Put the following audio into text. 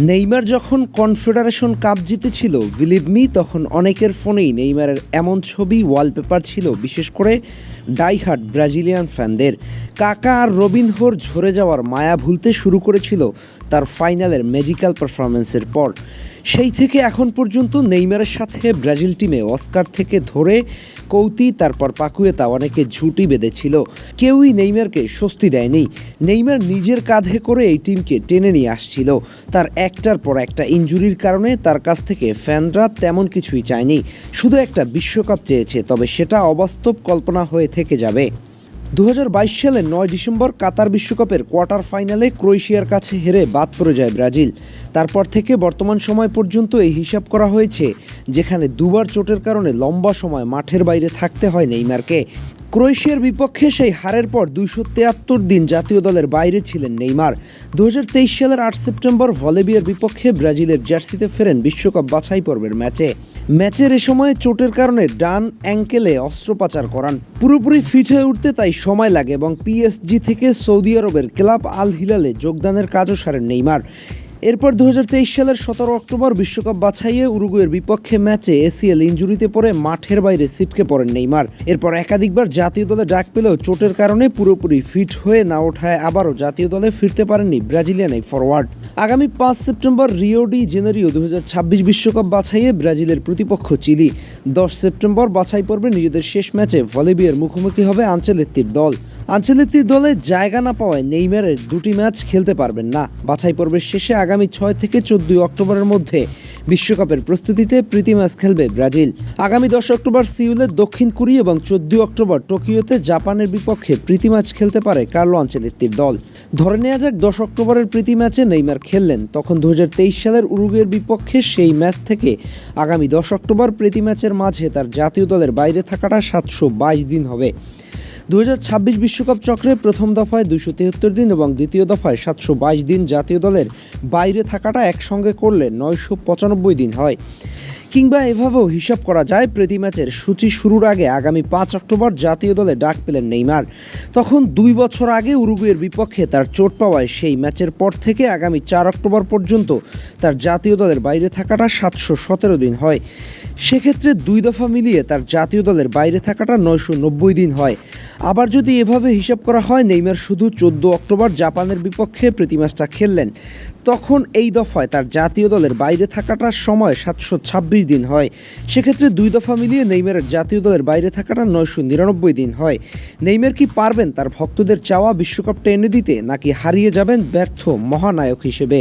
Neymar যখন confederation cup জিতেছিল, believe me, তখন অনেকের ফোনেই নেইমারের এমন ছবি ওয়ালপেপার ছিল, বিশেষ করে ডাইহার্ট ব্রাজিলিয়ান ফ্যানদের। কাকা আর রবিনহোর ঝরে যাওয়ার মায়া ভুলতে শুরু করেছিল তার ফাইনালের ম্যাজিক্যাল পারফরমেন্সের পর। সেই থেকে এখন পর্যন্ত নেইমারের সাথে ব্রাজিল টিমে অস্কার থেকে ধরে কৌতি, তারপর পাকুয়েতা অনেকে ঝুঁটি বেঁধেছিল। কেউই নেইমারকে স্বস্তি দেয়নি। নেইমার নিজের কাঁধে করে এই টিমকে টেনে নিয়ে আসছিল। তার একটার পর একটা ইনজুরির কারণে তার কাছ থেকে ফ্যানরা তেমন কিছুই চায়নি। শুধু একটা বিশ্বকাপ চেয়েছে, তবে সেটা অবাস্তব কল্পনা হয়ে থেকে যাবে। দু সালের নয় ডিসেম্বর কাতার বিশ্বকাপের কোয়ার্টার ফাইনালে ক্রোয়েশিয়ার কাছে হেরে বাদ পড়ে যায় ব্রাজিল। তারপর থেকে বর্তমান সময় পর্যন্ত এই হিসাব করা হয়েছে, যেখানে দুবার চোটের কারণে লম্বা সময় মাঠের বাইরে থাকতে হয় নেইমারকে। ক্রোয়েশিয়ার বিপক্ষে সেই হারের পর দুইশো তেয়াত্তর দিন জাতীয় দলের বাইরে ছিলেন নেইমার। দু হাজার তেইশ সালের আট সেপ্টেম্বর ভলেবিয়ার বিপক্ষে ব্রাজিলের জার্সিতে ফেরেন বিশ্বকাপ বাছাই পর্বের ম্যাচে। ম্যাচের এ সময় চোটের কারণে ডান অ্যাঙ্কেলে অস্ত্রোপচার করান। পুরোপুরি ফিট হয়ে উঠতে তাই সময় লাগে এবং পিএসজি থেকে সৌদি আরবের ক্লাব আল হিলালে যোগদানের কাজও সারেন নেইমার। এরপর দু হাজার তেইশ সালের সতেরো অক্টোবর বিশ্বকাপ বাছাইয়ে উরুগুয়ের বিপক্ষে ম্যাচে এসিএল ইঞ্জুরিতে পড়ে মাঠের বাইরে সিটকে পড়েন নেইমার। এরপর একাধিকবার জাতীয় দলে ডাক পেলেও চোটের কারণে পুরোপুরি ফিট হয়ে না ওঠায় আবারও জাতীয় দলে ফিরতে পারেননি ব্রাজিলিয়ান এই ফরওয়ার্ড আগামী পাঁচ সেপ্টেম্বর রিও ডি জেনারিও দু বিশ্বকাপ বাছাইয়ে ব্রাজিলের প্রতিপক্ষ চিলি। দশ সেপ্টেম্বর বাছাই পর্বে নিজেদের শেষ ম্যাচে ভলিবিয়ার মুখোমুখি হবে আঞ্চলেত্তির দল। আঞ্চলেত্তির দলে জায়গা না পাওয়ায় নেইমারের দুটি ম্যাচ খেলতে পারবেন না। বাছাই পর্বের শেষে আগামী ছয় থেকে চোদ্দই অক্টোবরের মধ্যে বিশ্বকাপের প্রস্তুতিতে প্রীতি ম্যাচ খেলবে ব্রাজিল। আগামী দশ অক্টোবর সিউলে দক্ষিণ কোরিয়া এবং চোদ্দই অক্টোবর টোকিওতে জাপানের বিপক্ষে প্রীতি ম্যাচ খেলতে পারে কার্লো আঞ্চলেত্তির দল। ধরে নেওয়া যাক, দশ অক্টোবরের প্রীতি ম্যাচে নেইমার খেললেন। তখন দু হাজার তেইশ সালের উরুগুয়ের বিপক্ষে সেই ম্যাচ থেকে আগামী দশ অক্টোবর প্রীতি ম্যাচের মাঝে তার জাতীয় দলের বাইরে থাকাটা সাতশো বাইশ দিন হবে। দু বিশ্বকাপ চক্রে প্রথম দফায় দুশো তেহত্তর দিন এবং দ্বিতীয় দফায় সাতশো বাইশ দিন জাতীয় দলের বাইরে থাকাটা একসঙ্গে করলে নয়শো পঁচানব্বই দিন হয়। কিংবা এভাবেও হিসাব করা যায়, প্রীতি ম্যাচের সূচি শুরুর আগে আগামী পাঁচ অক্টোবর জাতীয় দলে ডাক পেলেন নেইমার। তখন দুই বছর আগে উরুগুয়ের বিপক্ষে তার চোট পাওয়ায় সেই ম্যাচের পর থেকে আগামী চার অক্টোবর পর্যন্ত তার জাতীয় দলের বাইরে থাকাটা সাতশো সতেরো দিন হয়। সেক্ষেত্রে দুই দফা মিলিয়ে তার জাতীয় দলের বাইরে থাকাটা নয়শো নব্বই দিন হয়। আবার যদি এভাবে হিসাব করা হয়, নেইমার শুধু চোদ্দ অক্টোবর জাপানের বিপক্ষে প্রীতি ম্যাচটা খেললেন। তখন এই দফায় তার জাতীয় দলের বাইরে থাকাটার সময় সাতশো ছাব্বিশ দিন হয়। সেক্ষেত্রে দুই দফা মিলিয়ে নেইমারের জাতীয় দলের বাইরে থাকাটা নয়শো নিরানব্বই দিন হয়। নেইমার কি পারবেন তার ভক্তদের চাওয়া বিশ্বকাপটা এনে দিতে, নাকি হারিয়ে যাবেন ব্যর্থ মহানায়ক হিসেবে?